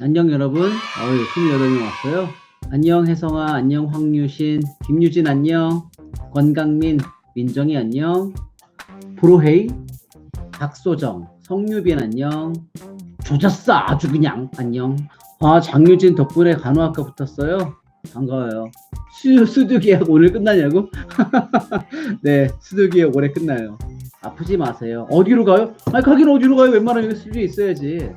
안녕 여러분. 어유 28명 왔어요. 안녕 혜성아, 안녕 황유신, 김유진 안녕, 권강민, 민정이 안녕, 브로헤이, 박소정, 성유빈 안녕, 조졌어 아주 그냥 안녕. 아 장유진 덕분에 간호학과 붙었어요. 반가워요. 수, 수두 계약 오늘 끝나냐고? 네, 수두 계약 올해 끝나요. 아프지 마세요. 어디로 가요? 아니 가긴 어디로 가요? 웬만하면 수주에 있어야지.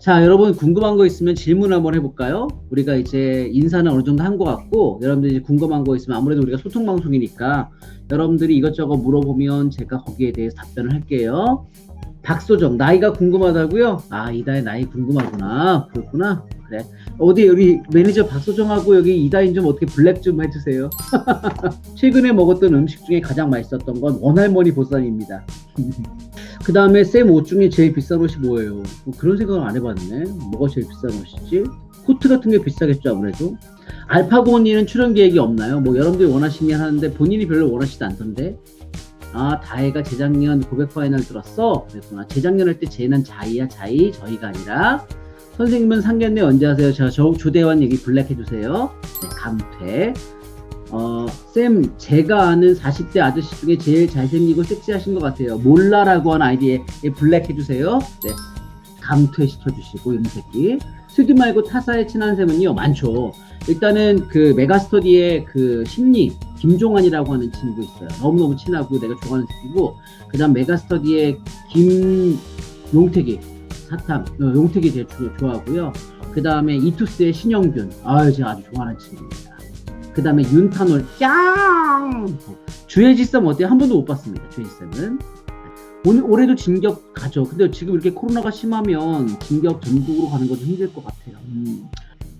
자, 여러분 궁금한 거 있으면 질문 한번 해볼까요? 우리가 이제 인사는 어느 정도 한 것 같고, 여러분들이 이제 궁금한 거 있으면 아무래도 우리가 소통 방송이니까 여러분들이 이것저것 물어보면 제가 거기에 대해서 답변을 할게요. 박소정, 나이가 궁금하다고요? 아, 이다의 나이 궁금하구나. 그렇구나. 그래. 어디 우리 매니저 박소정하고 여기 이다인 좀 어떻게 블랙 좀 해주세요. 최근에 먹었던 음식 중에 가장 맛있었던 건 원할머니 보쌈입니다. 그 다음에 쌤 옷 중에 제일 비싼 옷이 뭐예요? 뭐 그런 생각을 안 해봤네. 뭐가 제일 비싼 옷이지? 코트 같은 게 비싸겠죠 아무래도. 알파고 언니는 출연 계획이 없나요? 뭐 여러분들이 원하시면 하는데 본인이 별로 원하시지 않던데. 아 다혜가 재작년 고백 파이널 들었어? 그랬구나. 재작년 할 때 쟤는 자이야 자이 저희가 아니라 선생님은 상견례 언제 하세요? 저, 저 조대원 얘기 블랙 해주세요. 네, 감퇴. 어, 쌤, 제가 아는 40대 아저씨 중에 제일 잘생기고 섹시하신 것 같아요. 몰라라고 하는 아이디에 블랙 해주세요. 네. 감퇴시켜주시고, 염새끼. 스튜 말고 타사에 친한 쌤은요, 많죠. 일단은 그 메가스터디의 그 심리, 김종환이라고 하는 친구 있어요. 너무너무 친하고 내가 좋아하는 새끼고, 그 다음 메가스터디의 김용택이, 사탐, 어, 용택이 제일 주- 좋아하고요. 그 다음에 이투스의 신영균, 아유, 제가 아주 좋아하는 친구입니다. 그 다음에 윤탄올 짱 주혜지쌤 어때요? 한 번도 못 봤습니다. 주혜지쌤은 오늘 올해도 진격 가죠. 근데 지금 이렇게 코로나가 심하면 진격 전국으로 가는 것도 힘들 것 같아요. 음.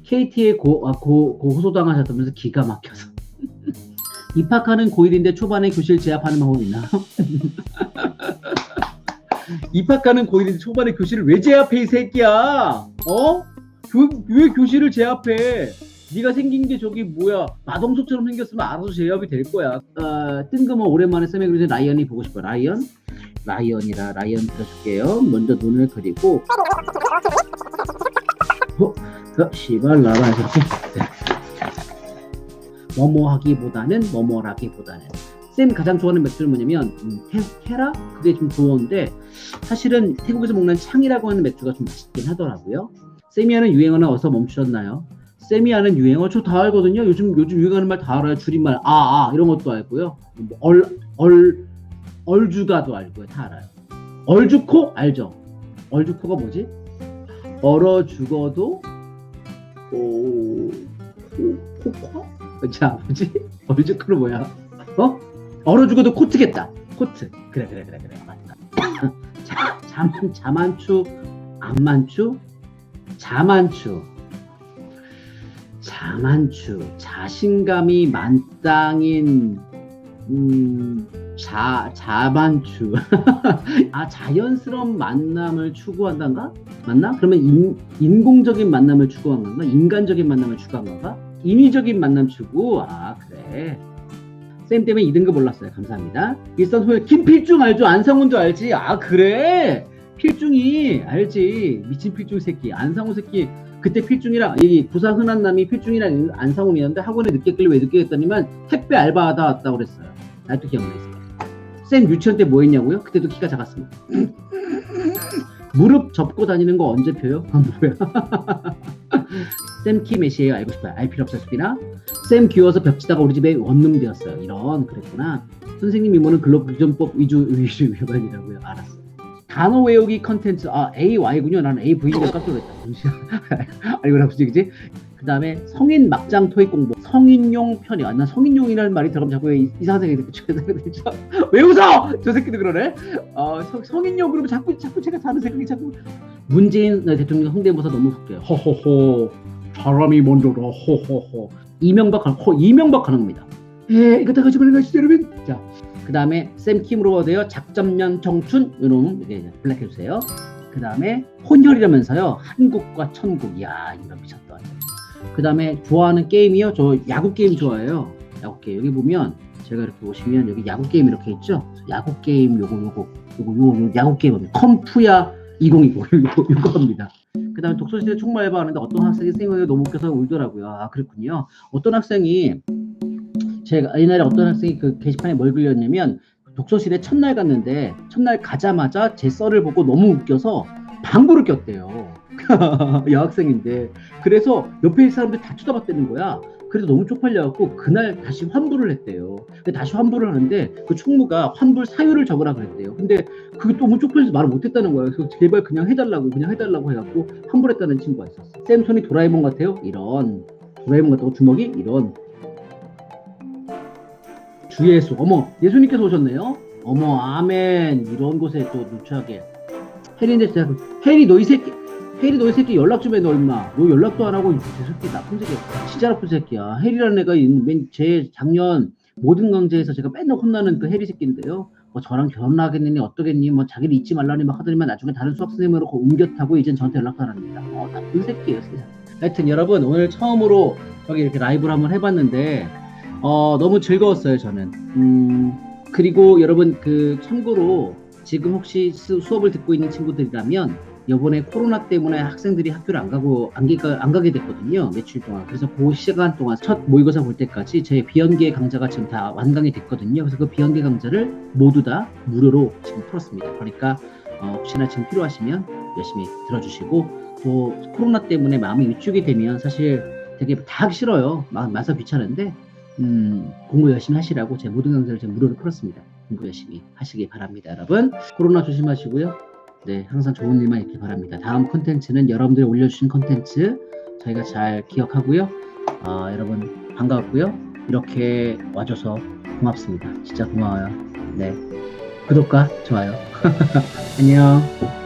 KT에 고, 아, 고, 고소당하셨다면서 기가 막혀서 입학하는 고1인데 초반에 교실 제압하는 방법 있나? 입학하는 고1인데 초반에 교실을 왜 제압해 이 새끼야? 어? 교, 왜 교실을 제압해? 네가 생긴 게 저기 뭐야 마동석처럼 생겼으면 알아서 제압이 될 거야. 어, 뜬금은 오랜만에 쌤의 그리는 라이언이 보고 싶어. 라이언? 라이언이라 라이언 들어줄게요. 먼저 눈을 그리고 어? 어 시발 나라 이렇게 네. 뭐뭐하기보다는 뭐뭐라기보다는 쌤 가장 좋아하는 맥주는 뭐냐면 음, 테, 테라? 그게 좀 좋은데 사실은 태국에서 먹는 창이라고 하는 맥주가 좀 맛있긴 하더라고요. 쌤이 하는 유행어는 어디서 멈추셨나요? 쌤이 하는 유행어 저 다 알거든요. 요즘 요즘 유행하는 말 다 알아요. 줄임말 아 아 이런 것도 알고요. 뭐 얼 얼 얼주가도 알고요. 다 알아요. 얼주코 알죠? 얼주코가 뭐지? 얼어 죽어도 오, 오 코코? 자 뭐지? 얼주코는 뭐야? 어? 얼어 죽어도 코트겠다. 코트. 그래 그래 그래 그래 맞다. 자 자만 자만추 안만추 자만추 자만추 자신감이 만땅인 음, 자 자만추 아 자연스러운 만남을 추구한단가? 맞나? 그러면 인, 인공적인 만남을 추구한 건가? 인간적인 만남을 추구한 건가? 인위적인 만남 추구? 아 그래. 쌤 때문에 2등급 올랐어요. 감사합니다. 일선 소유 김필중 알죠? 안상훈도 알지? 아 그래. 필중이 알지. 미친 필중 새끼. 안상훈 새끼 그때 필중이랑 이 부산 흔한 남이 필중이랑 안상훈이었는데 학원에 늦게 끌려 왜 늦게 갔더니만 택배 알바하다 왔다고 그랬어요. 아직도 기억나 있어요. 쌤 유치원 때 뭐 했냐고요? 그때도 키가 작았습니다. 무릎 접고 다니는 거 언제 펴요? 아 뭐야? 쌤키 몇이에요? 알고 싶어요. 알 필요 없어요, 수빈아. 쌤 귀여워서 벽치다가 우리 집에 원룸 되었어요. 이런 그랬구나. 선생님 이모는 근로기준법 위주 위주 위반이라고요. 알았어. 단어 외우기 컨텐츠 아 AY군요. 나는 AV가 깜짝 놀랐다. 아니구나 무슨 얘기지? 그 다음에 성인 막장 토익 공부 성인용 편이 아나 성인용이라는 말이 들어가면 자꾸 이- 이상한 생각이 들고 왜 웃어? 저 새끼도 그러네. 어, 성, 성인용 그러면 자꾸 자꾸 제가 다른 생각이 자꾸 문재인 대통령 성대모사 너무 웃겨요. 허허허 사람이 먼저라 허허허 이명박 가- 허 이명박 가는 겁니다. 예 이거 다 가지고 가시죠 여러분. 자. 그 다음에 물어봐도요 작전면 청춘 이놈 이게 블랙 해주세요. 그 다음에 혼혈이라면서요. 한국과 천국. 이야 이거 미쳤다. 그 다음에 좋아하는 게임이요. 저 야구 게임 좋아해요. 야구 게임. 여기 보면 제가 이렇게 보시면 여기 야구 게임 이렇게 있죠? 야구 게임 요거 요거 요거 요거, 요거 야구 게임 컴프야 2020 요거 요거 합니다. 그 다음에 독서실에 총무 알바하는데 어떤 학생이 선생님이 너무 웃겨서 울더라고요. 아, 그렇군요. 어떤 학생이 제가 옛날에 어떤 학생이 그 게시판에 뭘 글렸냐면 독서실에 첫날 갔는데 첫날 가자마자 제 썰을 보고 너무 웃겨서 방구를 꼈대요. 여학생인데 그래서 옆에 있는 사람들이 다 쳐다봤다는 거야. 그래서 너무 쪽팔려갖고 그날 다시 환불을 했대요. 근데 다시 환불을 하는데 그 총무가 환불 사유를 적으라 그랬대요. 근데 그게 너무 쪽팔려서 말을 못했다는 거예요. 그래서 제발 그냥 해달라고 그냥 해달라고 해갖고 환불했다는 친구가 있었어. 쌤 손이 도라에몽 같아요? 이런 도라에몽 같다고 주먹이 이런 주 예수. 어머 예수님께서 오셨네요. 어머 아멘. 이런 곳에 또 누추하게. 혜리인데 진짜 혜리 너 이 새끼 혜리 너 이 새끼 연락 좀 해 너 임마. 너 연락도 안 하고 이 새끼 나쁜 새끼야. 진짜 나쁜 새끼야. 혜리라는 애가 맨제 작년 모든 강제에서 제가 맨날 혼나는 그 혜리 새끼인데요. 뭐 저랑 결혼하겠느니 어떠겠니? 뭐 자기를 잊지 말라니 막 하더니만 나중에 다른 수학 선생님으로 옮겨 타고 이젠 저한테 연락도 안 합니다. 어 나쁜 새끼예요 세상 하여튼 여러분 오늘 처음으로 저기 이렇게 라이브를 한번 해봤는데 어 너무 즐거웠어요 저는. 음 그리고 여러분 그 참고로 지금 혹시 수, 수업을 듣고 있는 친구들이라면 이번에 코로나 때문에 학생들이 학교를 안 가고 안, 가, 안 가게 됐거든요 며칠 동안. 그래서 그 시간 동안 첫 모의고사 볼 때까지 제 비연계 강좌가 지금 다 완강이 됐거든요. 그래서 그 비연계 강좌를 모두 다 무료로 지금 풀었습니다. 그러니까 어, 혹시나 지금 필요하시면 열심히 들어주시고 또 코로나 때문에 마음이 위축이 되면 사실 되게 다 하기 싫어요. 마, 마서 귀찮은데 음, 공부 열심히 하시라고 제 모든 강좌를 지금 무료로 풀었습니다 공부 열심히 하시기 바랍니다 여러분 코로나 조심하시고요 네, 항상 좋은 일만 있길 바랍니다. 다음 콘텐츠는 여러분들이 올려주신 콘텐츠 저희가 잘 기억하고요. 아, 여러분 반가웠고요. 이렇게 와줘서 고맙습니다. 진짜 고마워요. 네, 구독과 좋아요. 안녕.